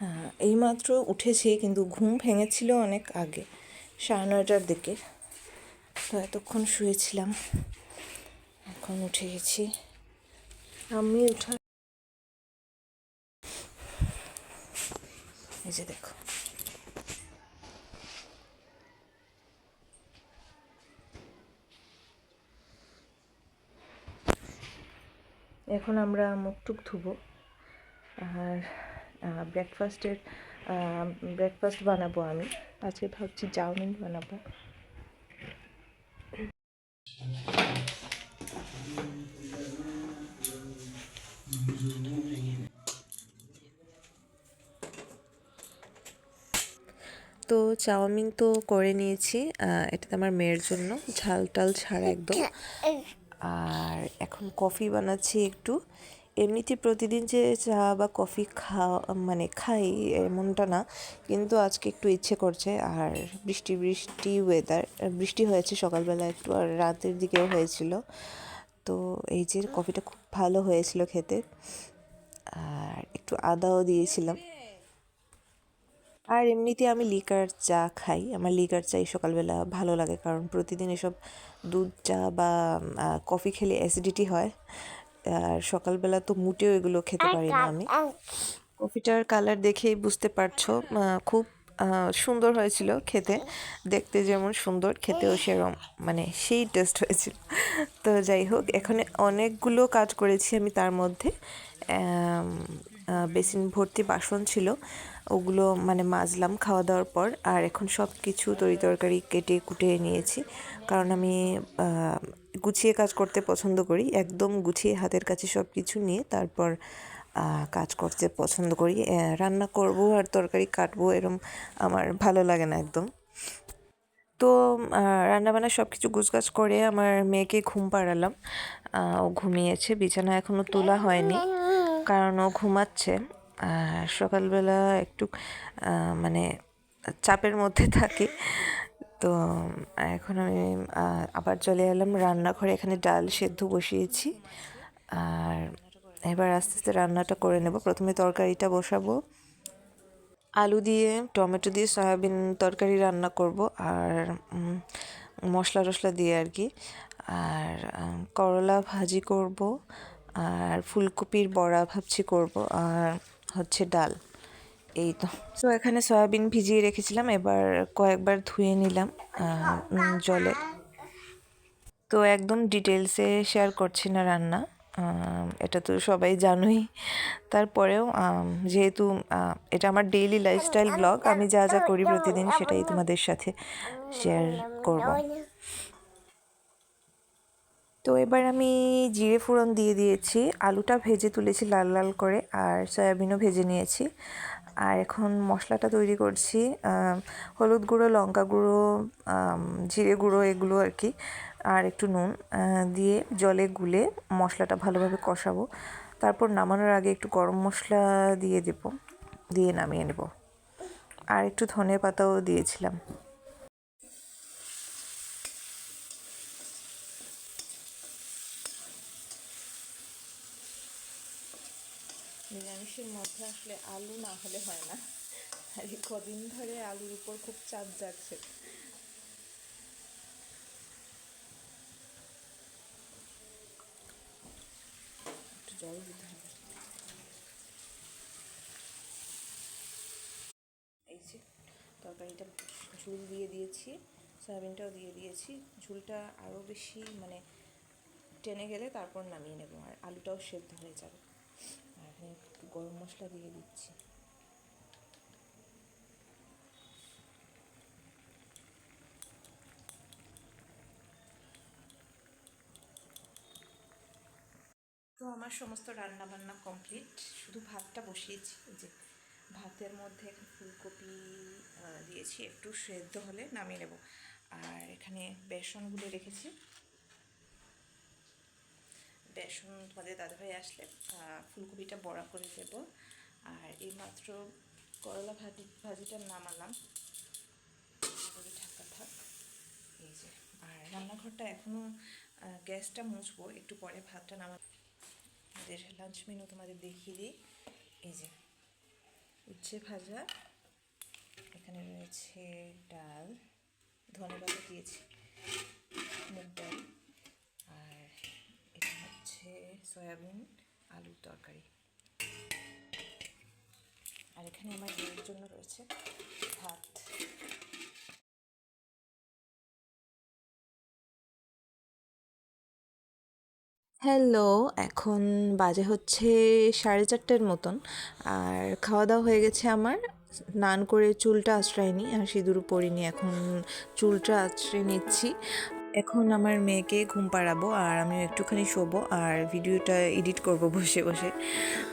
আহ, এই মাত্র উঠেছি কিন্তু ঘুম ভেঙেছিল অনেক আগে সাড়ে নয়টার দিকে। তো এতক্ষণ শুয়েছিলাম এখন উঠে গেছি। আমি উঠা এই যে দেখো। এখন আমরা মুখ টুক ধুবো আর ব্রেকফাস্টের ব্রেকফাস্ট বানাবো আমি। আজকে ভাবছি চাউমিন বানাবো। তো চাউমিন তো করে নিয়েছি এটা তো আমার মেয়ের জন্য। ঝাল টাল ছাড়া একদম। আর এখন কফি বানাচ্ছি একটু। এমনিতে প্রতিদিন যে চা বা কফি খাওয়া মানে খাই এমনটা না, কিন্তু আজকে একটু ইচ্ছে করছে। আর বৃষ্টি বৃষ্টি ওয়েদার বৃষ্টি হয়েছে সকালবেলা একটু আর রাতের দিকেও হয়েছিল। তো এই যে কফিটা খুব ভালো হয়েছিল খেতে। আর একটু আদাও দিয়েছিলাম। আর এমনিতে আমি লিকার চা খাই। আমার লিকার চাই সকালবেলা ভালো লাগে, কারণ প্রতিদিন এসব দুধ চা বা কফি খেলে অ্যাসিডিটি হয়। আর সকালবেলা তো মুটেও এগুলো খেতে পারি না আমি। কফিটার কালার দেখেই বুঝতে পারছ খুব সুন্দর হয়েছিল খেতে। দেখতে যেমন সুন্দর খেতেও সেরম মানে সেই টেস্ট হয়েছিল। তো যাই হোক এখানে অনেকগুলো কাজ করেছি আমি তার মধ্যে। বেসিন ভর্তি বাসন ছিল, ওগুলো মানে মাজলাম খাওয়া দাওয়ার পর, আর এখন সব কিছু তরি তরকারি কেটে কুটে নিয়েছি। কারণ আমি গুছিয়ে কাজ করতে পছন্দ করি, একদম গুছিয়ে হাতের কাছে সব কিছু নিয়ে তারপর কাজ করতে পছন্দ করি। রান্না করব আর তরকারি কাটবো এরম আমার ভালো লাগে না একদম। তো রান্নাবান্না সব কিছু গুছগাছ করে আমার মেয়েকে ঘুম পাড়ালাম। ও ঘুমিয়েছে, বিছানা এখনও তোলা হয়নি। কারণ ও ঘুমাচ্ছে। আর সকালবেলা একটু মানে চাপের মধ্যে থাকি। তো এখন আমি আবার চলে এলাম রান্নাঘরে। এখানে ডাল সেদ্ধ বসিয়েছি। আর এবার আস্তে আস্তে রান্নাটা করে নেব। প্রথমে তরকারিটা বসাবো। আলু দিয়ে, টমেটো দিয়ে, সয়াবিন তরকারি রান্না করব। আর মশলা টশলা দিয়ে আর কি। আর করলা ভাজি করব। আর ফুলকপির বড়া ভাবছি করব, আর হচ্ছে ডাল। এই তো। তো এখানে সয়াবিন ভিজিয়ে রেখেছিলাম, এবার কয়েকবার ধুয়ে নিলাম জলে। তো একদম ডিটেলসে শেয়ার করছি না রান্না এটা তো সবাই জানোই। তারপরেও যেহেতু এটা আমার ডেইলি লাইফস্টাইল ব্লগ আমি যা যা করি প্রতিদিন সেটাই তোমাদের সাথে শেয়ার করব। তো এবার আমি জিরে ফোড়ন দিয়ে দিয়েছি, আলুটা ভেজে তুলেছি লাল লাল করে, আর সয়াবিনও ভেজে নিয়েছি। আর এখন মশলাটা তৈরি করছি হলুদ গুঁড়ো, লঙ্কা গুঁড়ো জিরে গুঁড়ো এগুলো আর কি, আর একটু নুন দিয়ে জলে গুলে মশলাটা ভালোভাবে কষাবো। তারপর নামানোর আগে একটু গরম মশলা দিয়ে দেবো, দিয়ে নামিয়ে নেব। আর একটু ধনে পাতাও দিয়েছিলাম। নিরামিষের মধ্যে আসলে আলু না হলে হয় না। আর কদিন ধরে আলুর উপর খুব চাপ যাচ্ছে। একটু জল দিতে হবে। এই যে তরকারিটা ঝুল দিয়ে দিয়েছি, সয়াবিনটাও দিয়ে দিয়েছি। ঝুলটা আরও বেশি মানে টেনে গেলে তারপর নামিয়ে নেব, আর আলুটাও সেদ্ধ হয়ে যাবে। এখানে একটু গরম মশলা দিয়ে দিচ্ছি। তো আমার সমস্ত রান্না বান্না কমপ্লিট শুধু ভাতটা বসিয়েছি যে ভাতের মধ্যে ফুলকপি দিয়েছি, একটু সেদ্ধ হলে নামিয়ে নেব। আর এখানে বেসনগুলো রেখেছি। বেসন তোমাদের দাদাভাই আসলে ফুলকপিটা বড়া করে দেব। আর এইমাত্র করলা ভাজি ভাজিটা নামালাম ঢাকা থাক। এই যে, আর রান্নাঘরটা এখনও গ্যাসটা মুছবো, একটু পরে ভাতটা নামা লাঞ্চ মেনু তোমাদের দেখিয়ে দিই। এই যে, উচ্ছে ভাজা। এখানে রয়েছে ডাল ধনে পাতা দিয়েছি, মুগ ডাল। আর এটা হচ্ছে সয়াবিন, আলুর তরকারি। আর এখানে আমার মেয়ের জন্য রয়েছে ভাত। হ্যালো, এখন বাজে হচ্ছে সাড়ে চারটের মতন। আর খাওয়া দাওয়া হয়ে গেছে আমার। স্নান করে চুলটা আশ্রয়নি আর সিঁদুর পরিনি, এখন চুলটা আশ্রয় নিচ্ছি। এখন আমার মেয়েকে ঘুম পাড়াবো আর আমি একটুখানি শোবো আর ভিডিওটা এডিট করব বসে বসে।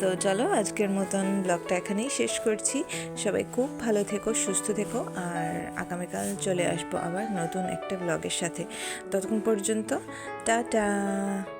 তো চলো আজকের মতন ব্লগটা এখানেই শেষ করছি। সবাই খুব ভালো থেকো, সুস্থ থেকো আর আগামীকাল চলে আসব আবার নতুন একটা ব্লগের সাথে। ততক্ষণ পর্যন্ত, টাটা!